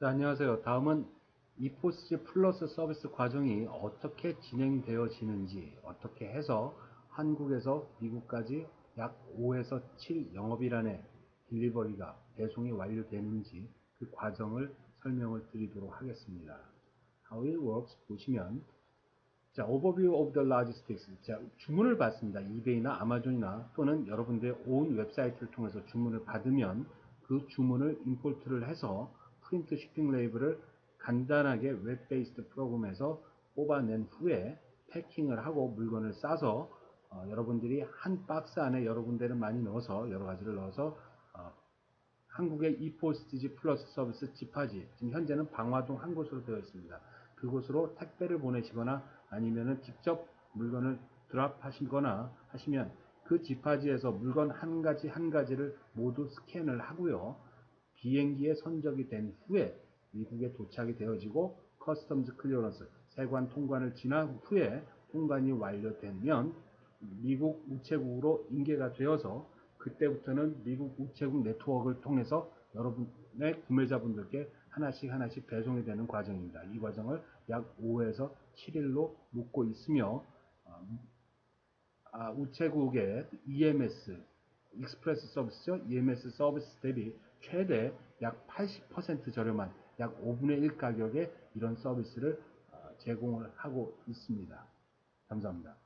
자, 안녕하세요. 다음은 이포스지 플러스 서비스 과정이 어떻게 진행되어지는지, 어떻게 해서 한국에서 미국까지 약 5에서 7 영업일안에 딜리버리가, 배송이 완료되는지 그 과정을 설명을 드리도록 하겠습니다. How it works 보시면 자, Overview of the Logistics. 자, 주문을 받습니다. 이베이나 아마존이나 또는 여러분들의 온 웹사이트를 통해서 주문을 받으면 그 주문을 임포트를 해서 프린트 쇼핑 레이블을 간단하게 웹 베이스드 프로그램에서 뽑아낸 후에 패킹을 하고 물건을 싸서 어, 여러분들이 한 박스 안에 여러 군데를 많이 넣어서 여러 가지를 넣어서 어, 한국의 e포스티지 플러스 서비스 지파지 지금 현재는 방화동 한 곳으로 되어 있습니다. 그곳으로 택배를 보내시거나 아니면은 직접 물건을 드랍하시거나 하시면 그 지파지에서 물건 한 가지 한 가지를 모두 스캔을 하고요. 비행기에 선적이 된 후에 미국에 도착이 되어지고 커스텀즈 클리어런스 세관 통관을 지난 후에 통관이 완료되면 미국 우체국으로 인계가 되어서 그때부터는 미국 우체국 네트워크를 통해서 여러분의 구매자분들께 하나씩 하나씩 배송이 되는 과정입니다. 이 과정을 약 5에서 7일로 묵고 있으며 아, 우체국의 EMS, 익스프레스 서비스죠. EMS 서비스 대비 최대 약 80% 저렴한 약 5분의 1 가격에 이런 서비스를 제공을 하고 있습니다. 감사합니다.